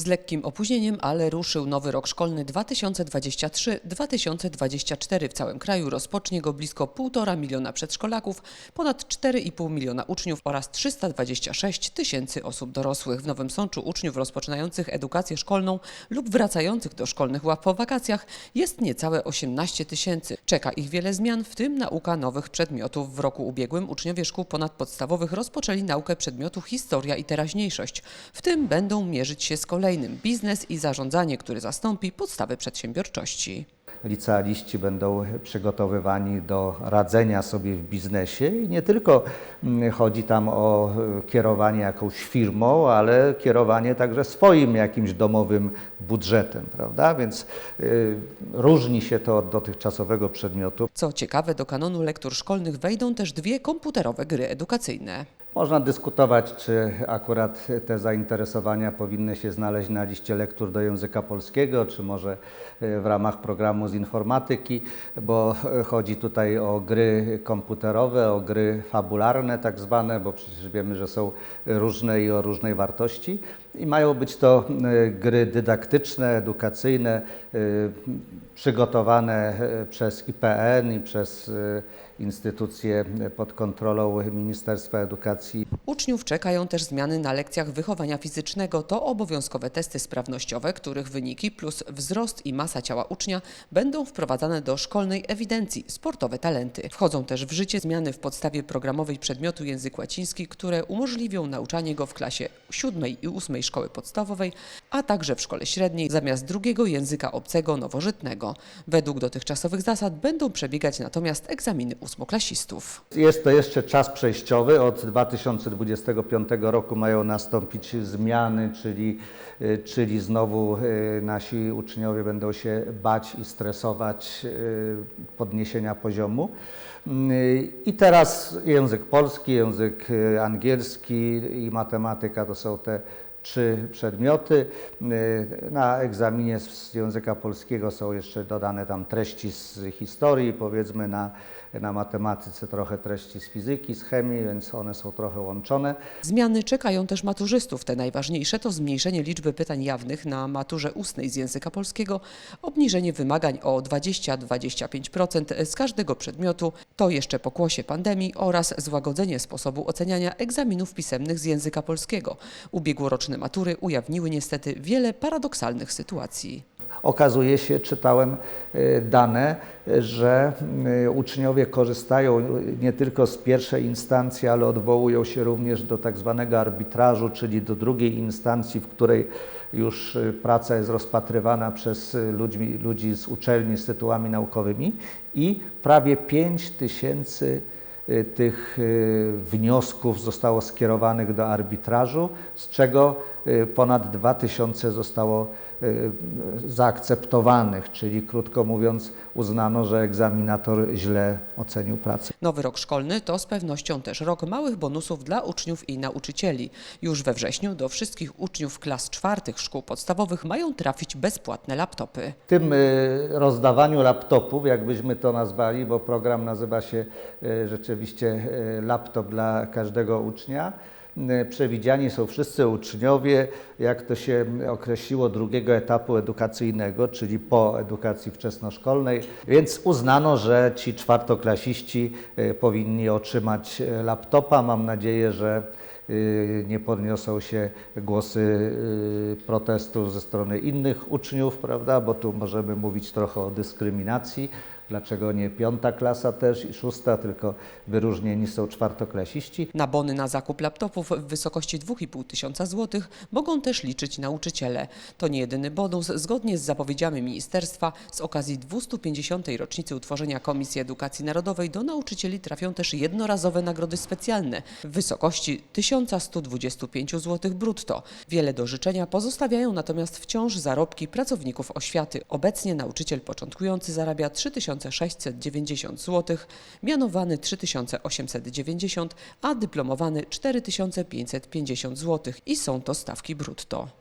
Z lekkim opóźnieniem, ale ruszył nowy rok szkolny 2023-2024. W całym kraju rozpocznie go blisko 1,5 miliona przedszkolaków, ponad 4,5 miliona uczniów oraz 326 tysięcy osób dorosłych. W Nowym Sączu uczniów rozpoczynających edukację szkolną lub wracających do szkolnych ław po wakacjach jest niecałe 18 tysięcy. Czeka ich wiele zmian, w tym nauka nowych przedmiotów. W roku ubiegłym uczniowie szkół ponadpodstawowych rozpoczęli naukę przedmiotu historia i teraźniejszość. W tym będą mierzyć się z kolejnym biznes i zarządzanie, który zastąpi podstawy przedsiębiorczości. licealiści będą przygotowywani do radzenia sobie w biznesie i nie tylko mm, chodzi tam o e, kierowanie jakąś firmą, ale kierowanie także swoim jakimś domowym budżetem, prawda? Więc y, różni się to od dotychczasowego przedmiotu. Co ciekawe, do kanonu lektur szkolnych wejdą też dwie komputerowe gry edukacyjne. Można dyskutować, czy akurat te zainteresowania powinny się znaleźć na liście lektur do języka polskiego, czy może e, w ramach programu z informatyki, bo e, chodzi tutaj o gry komputerowe, o gry fabularne tak zwane, bo przecież wiemy, że są różne i o różnej wartości. I mają być to e, gry dydaktyczne, edukacyjne, przygotowane e, przez IPN i przez e, instytucje pod kontrolą Ministerstwa Edukacji. Uczniów czekają też zmiany na lekcjach wychowania fizycznego. To obowiązkowe testy sprawnościowe, których wyniki plus wzrost i masa ciała ucznia będą wprowadzane do szkolnej ewidencji sportowe talenty. Wchodzą też w życie zmiany w podstawie programowej przedmiotu język łaciński, które umożliwią nauczanie go w klasie siódmej i ósmej szkoły podstawowej, a także w szkole średniej zamiast drugiego języka obcego nowożytnego. Według dotychczasowych zasad będą przebiegać natomiast egzaminy ósmoklasistów. Jest to jeszcze czas przejściowy. Od 2025 roku mają nastąpić zmiany, czyli, y, czyli znowu y, nasi uczniowie będą się bać i stresować y, podniesienia poziomu. I teraz język polski, język angielski i matematyka to są te trzy przedmioty. Y, Na egzaminie z języka polskiego są jeszcze dodane tam treści z historii, powiedzmy na, na matematyce trochę treści z fizyki, z chemii, więc one są trochę łączone. Zmiany czekają też maturzystów. Te najważniejsze to zmniejszenie liczby pytań jawnych na maturze ustnej z języka polskiego, obniżenie wymagań o 20-25% z każdego przedmiotu, to jeszcze pokłosie pandemii oraz złagodzenie sposobu oceniania egzaminów pisemnych z języka polskiego. Ubiegłoroczne matury ujawniły niestety wiele paradoksalnych sytuacji. Okazuje się, czytałem e, dane, że e, uczniowie korzystają nie tylko z pierwszej instancji, ale odwołują się również do tak zwanego arbitrażu, czyli do drugiej instancji, w której już praca jest rozpatrywana przez ludźmi, ludzi z uczelni z tytułami naukowymi i prawie 5 tysięcy tych wniosków zostało skierowanych do arbitrażu, z czego ponad 2000 zostało e, zaakceptowanych, czyli krótko mówiąc uznano, że egzaminator źle ocenił pracę. Nowy rok szkolny to z pewnością też rok małych bonusów dla uczniów i nauczycieli. Już we wrześniu do wszystkich uczniów klas czwartych szkół podstawowych mają trafić bezpłatne laptopy. W tym y, rozdawaniu laptopów, jakbyśmy to nazwali, bo program nazywa się y, rzeczywiście y, laptop dla każdego ucznia, y, przewidziani są wszyscy uczniowie, jak to się określiło, drugiego etapu edukacyjnego, czyli po edukacji wczesnoszkolnej, więc uznano, że ci czwartoklasiści y, powinni otrzymać y, laptopa. Mam nadzieję, że nie podniosą się głosy protestu ze strony innych uczniów, prawda? Bo tu możemy mówić trochę o dyskryminacji. Dlaczego nie piąta klasa też i szósta, tylko wyróżnieni są czwartoklasiści. Na bony na zakup laptopów w wysokości 2,5 tysiąca złotych mogą też liczyć nauczyciele. To nie jedyny bonus. Zgodnie z zapowiedziami ministerstwa z okazji 250. rocznicy utworzenia Komisji Edukacji Narodowej do nauczycieli trafią też jednorazowe nagrody specjalne w wysokości 1125 zł brutto. Wiele do życzenia pozostawiają natomiast wciąż zarobki pracowników oświaty. Obecnie nauczyciel początkujący zarabia 3690 zł, mianowany 3890, a dyplomowany 4550 zł i są to stawki brutto.